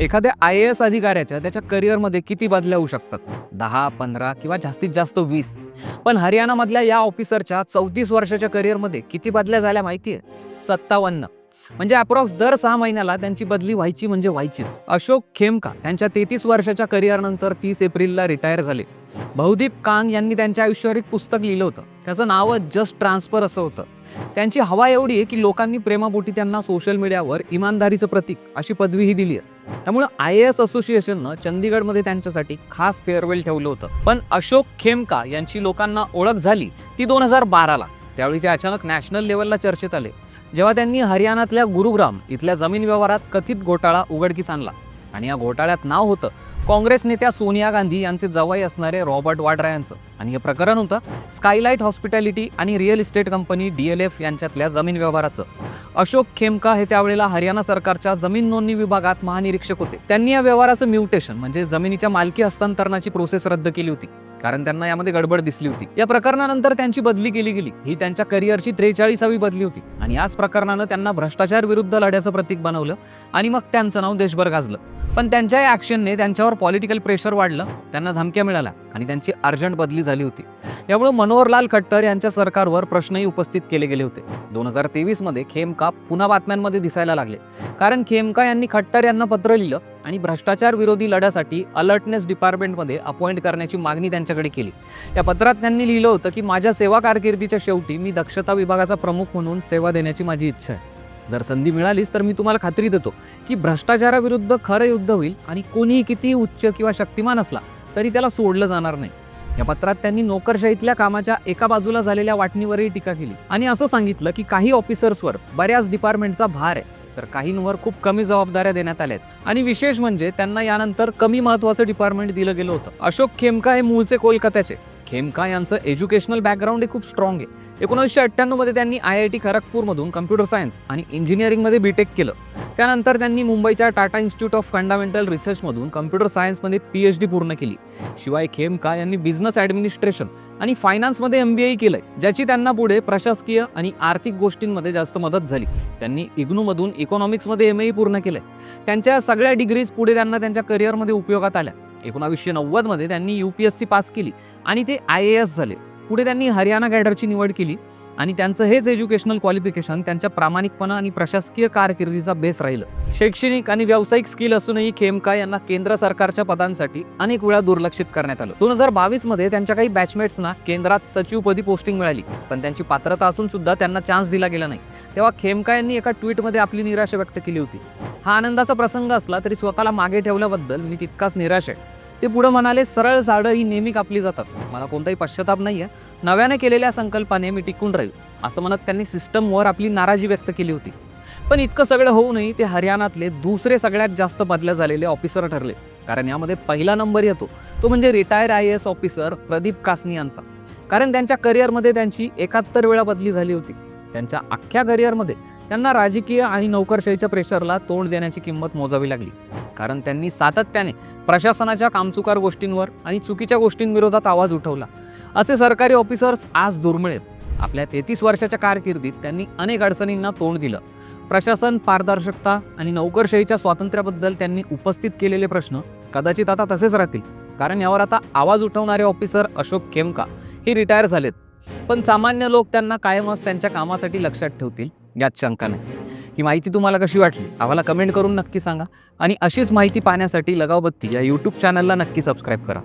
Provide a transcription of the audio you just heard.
एखाद्या I A S अधिकाऱ्याच्या त्याच्या करिअरमध्ये किती बदल्या होऊ शकतात? दहा पंधरा किंवा जास्तीत जास्त वीस. पण हरियाणामधल्या या ऑफिसरच्या चौतीस वर्षाच्या करिअरमध्ये किती बदल्या झाल्या माहिती आहे सत्तावन्न. म्हणजे अप्रॉक्स दर सहा महिन्याला त्यांची बदली व्हायची म्हणजे व्हायचीच. अशोक खेमका त्यांच्या तेहतीस वर्षाच्या करिअरनंतर तीस एप्रिलला रिटायर झाले. बहुदीप कांग यांनी त्यांच्या आयुष्यावर एक पुस्तक लिहिलं होतं. त्याचं नावच जस्ट ट्रान्सफर असं होतं. त्यांची हवा एवढी आहे की लोकांनी प्रेमापोटी त्यांना सोशल मीडियावर इमानदारीचं प्रतीक अशी पदवीही दिली आहे. त्यामुळे आय ए एस असोसिएशननं चंदीगडमध्ये त्यांच्यासाठी खास फेअरवेल ठेवलं होतं. पण अशोक खेमका यांची लोकांना ओळख झाली ती दोन हजार बाराला. त्यावेळी ते अचानक नॅशनल लेवलला चर्चेत आले. जेव्हा त्यांनी हरियाणातल्या गुरुग्राम इथल्या जमीन व्यवहारात कथित घोटाळा उघडकीस आणला. आणि या घोटाळ्यात नाव होतं काँग्रेस नेत्या सोनिया गांधी यांचे जवाई असणारे रॉबर्ट वाड्रा यांचं आणि हे प्रकरण होतं स्कायलाईट हॉस्पिटॅलिटी आणि real estate company D L F यांच्यातल्या जमीन व्यवहाराचं. अशोक खेमका हे त्यावेळेला हरियाणा सरकारच्या जमीन नोंदणी विभागात महानिरीक्षक होते. त्यांनी या व्यवहाराचं म्युटेशन म्हणजे जमिनीच्या मालकी हस्तांतरणाची प्रोसेस रद्द केली होती. कारण त्यांना यामध्ये गडबड दिसली होती. या प्रकरणानंतर त्यांची बदली केली गेली. ही त्यांच्या करिअरची त्रेचाळीसावी बदली होती. आणि याच प्रकरणानं त्यांना भ्रष्टाचार विरुद्ध लढ्याचं प्रतीक बनवलं आणि मग त्यांचं नाव देशभर गाजलं. पण त्यांच्या या ॲक्शनने त्यांच्यावर पॉलिटिकल प्रेशर वाढलं त्यांना धमक्या मिळाल्या आणि त्यांची अर्जंट बदली झाली होती. यामुळे मनोहरलाल खट्टर यांच्या सरकारवर प्रश्नही उपस्थित केले गेले होते. दोन हजार तेवीसमध्ये खेमका पुन्हा बातम्यांमध्ये दिसायला लागले. कारण खेमका यांनी खट्टर यांना पत्र लिहिलं आणि भ्रष्टाचार विरोधी लढ्यासाठी अलर्टनेस डिपार्टमेंटमध्ये अपॉइंट करण्याची मागणी त्यांच्याकडे केली. या पत्रात त्यांनी लिहिलं होतं की माझ्या सेवा कारकिर्दीच्या शेवटी मी दक्षता विभागाचा प्रमुख म्हणून सेवा देण्याची माझी इच्छा आहे. जर संधी मिळालीच तर मी तुम्हाला खात्री देतो की भ्रष्टाचाराविरुद्ध खरं युद्ध होईल आणि कोणीही कितीही उच्च किंवा शक्तिमान असला तरी त्याला सोडलं जाणार नाही. या पत्रात त्यांनी नोकरशाहीतल्या कामाच्या एका बाजूला झालेल्या वाटणीवरही टीका केली. आणि असं सांगितलं की काही ऑफिसर्सवर बऱ्याच डिपार्टमेंटचा भार आहे. तर काहींवर खूप कमी जबाबदाऱ्या देण्यात आल्या आहेत. आणि विशेष म्हणजे त्यांना यानंतर कमी महत्वाचं डिपार्टमेंट दिलं गेलं होतं. अशोक खेमका हे मूळचे कोलकात्याचे. खेमका यांचं एज्युकेशनल बॅकग्राऊंड हे खूप स्ट्रॉंग आहे. एकोणीसशे अठ्ठ्याण्णवमध्ये त्यांनी आय आय टी खरगपूरमधून कम्प्युटर सायन्स आणि इंजिनिअरिंगमध्ये बीटेक केलं. त्यानंतर त्यांनी मुंबईच्या टाटा इन्स्टिट्यूट ऑफ फंडामेंटल रिसर्चमधून कम्प्युटर सायन्समध्ये पी एच डी पूर्ण केली. शिवाय खेमका यांनी बिझनेस ॲडमिनिस्ट्रेशन आणि फायनान्समध्ये एम बी आय केलं ज्याची त्यांना पुढे प्रशासकीय आणि आर्थिक गोष्टींमध्ये जास्त मदत झाली. त्यांनी इग्नूमधून इकॉनॉमिक्समध्ये एम ए पूर्ण केलं त्यांच्या सगळ्या डिग्रीज पुढे त्यांना त्यांच्या करिअरमध्ये उपयोगात आल्या. एकोणावीसशे नव्वदमध्ये त्यांनी U P S C pass केली आणि ते आय ए एस झाले. पुढे त्यांनी हरियाणा कॅडरची निवड केली आणि त्यांचं हेच एज्युकेशनल क्वालिफिकेशन त्यांच्या प्रामाणिकपणा आणि प्रशासकीय कारकिर्दीचा बेस राहिलं. शैक्षणिक आणि व्यावसायिक स्किल असूनही खेमका यांना केंद्र सरकारच्या पदांसाठी अनेक वेळा दुर्लक्षित करण्यात आलं. दोन हजार बावीसमध्ये त्यांच्या काही बॅचमेट्सना केंद्रात सचिवपदी पोस्टिंग मिळाली. पण त्यांची पात्रता असून सुद्धा त्यांना चान्स दिला गेला नाही. तेव्हा खेमका यांनी एका ट्विटमध्ये आपली निराशा व्यक्त केली होती. हा आनंदाचा प्रसंग असला तरी स्वतःला मागे ठेवल्याबद्दल मी तितकाच निराश आहे. ते पुढे म्हणाले सरळ झाडं ही नेहमी कापली जातात. मला कोणताही पश्चाताप नाही आहे नव्याने केलेल्या संकल्पाने मी टिकून राहील. असं म्हणत त्यांनी सिस्टमवर आपली नाराजी व्यक्त केली होती. पण इतकं सगळं होऊनही ते हरियाणातले दुसरे सगळ्यात जास्त बदल्या झालेले ऑफिसर ठरले. कारण यामध्ये पहिला नंबर येतो. तो म्हणजे retire I S officer Pradeep Kasni यांचा. कारण त्यांच्या करिअरमध्ये त्यांची एकाहत्तर वेळा बदली झाली होती. त्यांच्या अख्ख्या करिअरमध्ये त्यांना राजकीय आणि नोकरशाहीच्या प्रेशरला तोंड देण्याची किंमत मोजावी लागली. कारण त्यांनी सातत्याने प्रशासनाच्या कामचुकार गोष्टींवर आणि चुकीच्या गोष्टींविरोधात आवाज उठवला. असे सरकारी ऑफिसर्स आज दुर्मिळ आहेत. आपल्या तेहतीस वर्षाच्या कारकिर्दीत त्यांनी अनेक अडचणींना तोंड दिलं. प्रशासन पारदर्शकता आणि नोकरशाहीच्या स्वातंत्र्याबद्दल त्यांनी उपस्थित केलेले प्रश्न कदाचित आता तसेच राहतील. कारण यावर आता आवाज उठवणारे ऑफिसर अशोक खेमका हे रिटायर झालेत. पण सामान्य लोक त्यांना कायमच त्यांच्या कामासाठी लक्षात ठेवतील यात शंका नाही. ही माहिती तुम्हाला कशी वाटली? आम्हाला कमेंट करून नक्की सांगा. आणि अशीच माहिती पाहण्यासाठी लगावबत्ती या यूट्यूब चॅनलला नक्की सबस्क्राईब करा.